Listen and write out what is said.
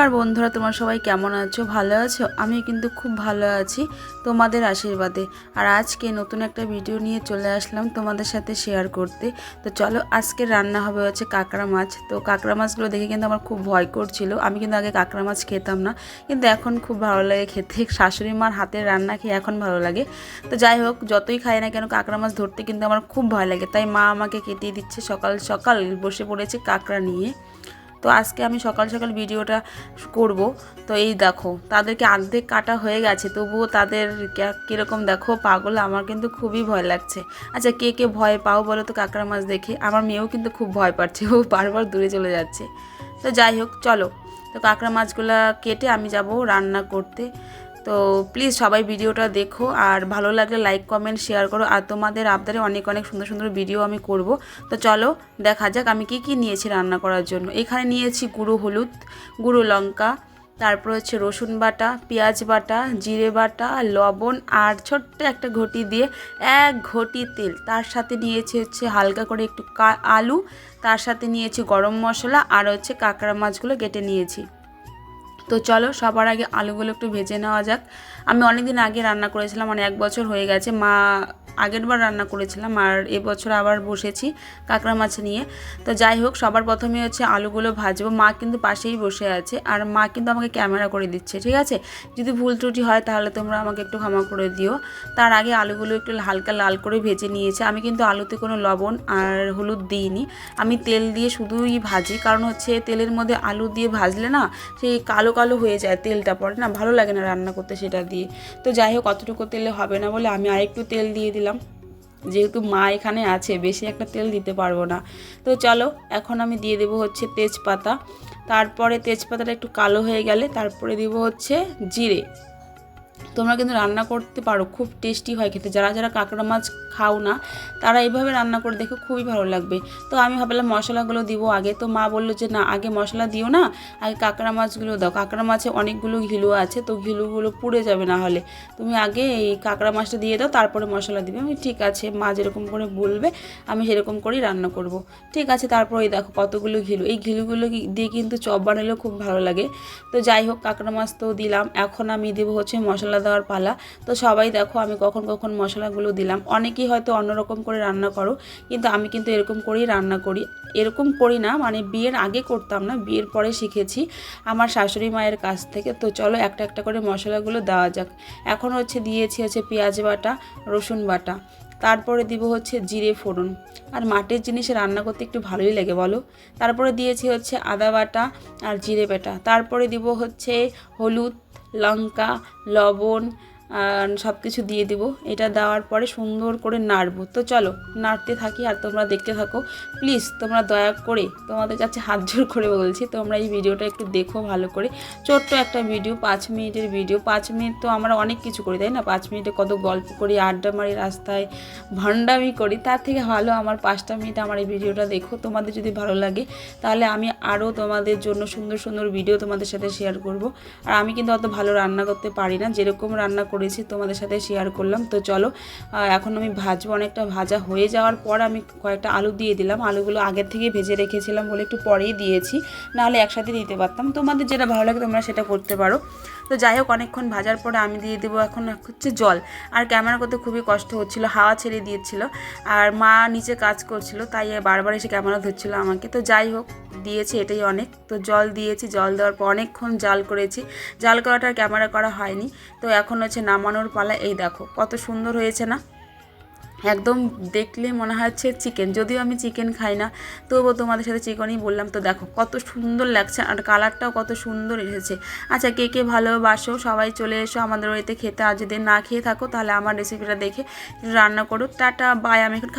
নমস্কার বন্ধুরা, তোমার সবাই কেমন আছো? ভালো আছো? আমি কিন্তু খুব ভালো আছি তোমাদের আশীর্বাদে। আর আজকে নতুন একটা ভিডিও নিয়ে চলে আসলাম তোমাদের সাথে শেয়ার করতে। তো চলো আজকে রান্না হবে হচ্ছে কাঁকড়া মাছ। তো কাঁকড়া মাছগুলো দেখে কিন্তু আমার খুব ভয় করছিল। আমি কিন্তু আগে কাঁকড়া মাছ খেতাম না। কিন্তু এখন খুব ভালো লাগে খেতে। শাশুড়ি মার হাতের রান্না খেয়ে এখন ভালো লাগে। তো যাই হোক, যতই খাই না কেন কাঁকড়া মাছ ধরতে কিন্তু আমার খুব ভয় লাগে। তাই মা আমাকে কেটিয়ে দিচ্ছে সকাল সকাল বসে পড়েছে কাঁকড়া নিয়ে। তো আজকে আমি সকাল সকাল ভিডিওটা করব। তো এই দেখো, তাদেরকে অর্ধেক কাটা হয়ে গেছে, তবুও তাদের কীরকম দেখো, পাগল, আমার কিন্তু খুবই ভয় লাগছে। আচ্ছা কে কে ভয় পাও বলো তো কাঁকড়া মাছ দেখে? আমার মেয়েও কিন্তু খুব ভয় পাচ্ছে, ও বারবার দূরে চলে যাচ্ছে। তো যাই হোক, চলো। তো কাঁকড়া মাছগুলো কেটে আমি যাব রান্না করতে। তো প্লিজ সবাই ভিডিওটা দেখো আর ভালো লাগলে লাইক কমেন্ট শেয়ার করো। আর তোমাদের আবদারে অনেক অনেক সুন্দর সুন্দর ভিডিও আমি করব। তো চলো, দেখা যাক আমি কি কি নিয়েছি রান্না করার জন্য। এখানে নিয়েছি গুঁড়ো হলুদ, গুঁড়ো লঙ্কা, তারপর হচ্ছে রসুন বাটা, পেঁয়াজ বাটা, জিরে বাটা, লবণ আর ছোট্ট একটা ঘটি দিয়ে এক ঘটি তেল। তার সাথে নিয়েছি হচ্ছে হালকা করে একটু আলু, তার সাথে নিয়েছি গরম মশলা আর হচ্ছে কাঁকড়া মাছগুলো কেটে নিয়েছি। তো চলো সবার আগে আলুগুলো একটু ভেজে নেওয়া যাক। আমি অনেক দিন আগে রান্না করেছিলাম মানে এক বছর হয়ে গেছে। মা আগের বার রান্না করেছিলাম, আর এবছর আবার বসেছি কাঁকড়া মাছ নিয়ে। তো যাই হোক, সবার প্রথমে হচ্ছে আলুগুলো ভাজবো। মা কিন্তু পাশেই বসে আছে, আর মা কিন্তু আমাকে ক্যামেরা করে দিচ্ছে, ঠিক আছে? যদি ভুল ত্রুটি হয় তাহলে তোমরা আমাকে একটু ক্ষমা করে দিও। তার আগে আলুগুলো একটু হালকা লাল করে ভেজে নিয়েছে। আমি কিন্তু আলুতে কোনো লবণ আর হলুদ দিইনি। আমি তেল দিয়ে শুধুই ভাজি, কারণ হচ্ছে তেলের মধ্যে আলু দিয়ে ভাজলে না সেই কালো কালো হয়ে যায় তেলটা পরে, না ভালো লাগে না রান্না করতে সেটা দিয়ে। তো যাই হোক, অতটুকু তেলে হবে না বলে আমি আরেকটু তেল দিয়ে দিলাম। যেহেতু মা এখানে আছে, বেশি একটা তেল দিতে পারব না। তো চলো, এখন আমি দিয়ে দেবো হচ্ছে তেজপাতা। তারপরে তেজপাতাটা একটু কালো হয়ে গেলে, তারপরে দিব হচ্ছে জিরে। তোমরা কিন্তু রান্না করতে পারো, খুব টেস্টি হয় খেতে। যারা যারা কাঁকড়া মাছ খাও না, তারা এইভাবে রান্না করে দেখো খুবই ভালো লাগবে। তো আমি ভাবলাম মশলাগুলো দিব আগে। তো মা বলল যে, না, আগে মশলা দিও না, আগে কাঁকড়া মাছগুলো দাও। কাঁকড়া মাছে অনেকগুলো ঘিলু আছে, তো ঘিলুগুলো পুড়ে যাবে না হলে। তুমি আগে এই কাঁকড়া মাছটা দিয়ে দাও, তারপরে মশলা দিবে। আমি, ঠিক আছে, মা যেরকম করে বলবে, আমি সেরকম করেই রান্না করব। ঠিক আছে, তারপর এই দেখো কতগুলো ঘিলু। এই ঘিলুগুলো দিয়ে কিন্তু চপ বানালেও খুব ভালো লাগে। তো যাই হোক, কাঁকড়া মাছ তো দিলাম। এখন আমি দেবো হচ্ছে মশলা দেওয়ার পালা। তো সবাই দেখো, আমি কখন কখন মশলাগুলো দিলাম। অনেকেই হয়তো অন্যরকম করে রান্না করো, কিন্তু আমি কিন্তু এরকম করেই রান্না করি। এরকম করি না মানে বিয়ের আগে করতাম না, বিয়ের পরে শিখেছি আমার শাশুড়ি মায়ের কাছ থেকে। তো চলো একটা একটা করে মশলাগুলো দেওয়া যাক। এখন হচ্ছে দিয়েছি হচ্ছে পেঁয়াজ বাটা, রসুন বাটা। তারপরে দিব হচ্ছে জিরে ফোড়ন। আর মাটির জিনিসে রান্না করতে একটু ভালোই লাগে, বলো? তারপরে দিয়েছি হচ্ছে আদা বাটা আর জিরে বাটা। তারপরে দিব হচ্ছে হলুদ, লঙ্কা, লবণ সব কিছু দিয়ে দিব। এটা দেওয়ার পরে সুন্দর করে নাড়বো। তো চলো, নাড়তে থাকি আর তোমরা দেখতে থাকো। প্লিজ, তোমরা দয়া করে তোমাদের কাছে হাত জোর করে বলছি, তোমরা এই ভিডিওটা একটু দেখো ভালো করে। ছোট্ট একটা ভিডিও, পাঁচ মিনিটের ভিডিও। পাঁচ মিনিট তো আমরা অনেক কিছু করি, তাই না? পাঁচ মিনিটে কত গল্প করি, আড্ডা মারি, রাস্তায় ভণ্ডামি করি। তার থেকে ভালো আমার পাঁচটা মিনিট আমার এই ভিডিওটা দেখো। তোমাদের যদি ভালো লাগে, তাহলে আমি আরও তোমাদের জন্য সুন্দর সুন্দর ভিডিও তোমাদের সাথে শেয়ার করব। আর আমি কিন্তু অত ভালো রান্না করতে পারি না। যেরকম রান্না করেছি, তোমাদের সাথে শেয়ার করলাম। তো চলো এখন আমি ভাজবো। অনেকটা ভাজা হয়ে যাওয়ার পর আমি কয়েকটা আলু দিয়ে দিলাম। আলুগুলো আগের থেকে ভেজে রেখেছিলাম বলে একটু পরেই দিয়েছি। নাহলে একসাথে দিতে পারতাম। তোমাদের যেটা ভালো লাগে তোমরা সেটা করতে পারো। তো যাই হোক, অনেকক্ষণ ভাজার পরে আমি দিয়ে দেবো এখন হচ্ছে জল। আর ক্যামেরা করতে খুবই কষ্ট হচ্ছিল, হাওয়া ছেড়ে দিয়েছিল। আর মা নিচে কাজ করছিল, তাই বারবার এসে ক্যামেরা ধরছিল আমাকে। তো যাই হোক, দিয়েছি এটাই অনেক। তো জল দিয়েছি, জল দেওয়ার পর অনেকক্ষণ জাল করেছি। জাল করাটা ক্যামেরা করা হয়নি। তো এখন হচ্ছে নামানোর পালা, এই দেখো কত সুন্দর হয়েছে না? একদম দেখলে মনে হচ্ছে চিকেন যদিও আমি চিকেন খাই না, তবুও তোমাদের সাথে চিকেনই বললাম। তো দেখো, কত সুন্দর লাগছে আর কালারটাও কত সুন্দর এসেছে। আচ্ছা কে কে ভালোবাসো সবাই চলে এসো আমাদের বাড়িতে খেতে। আর যদি না খেয়ে থাকো তাহলে আমার রেসিপিটা দেখে রান্না করো। টাটা বাই আমি এখন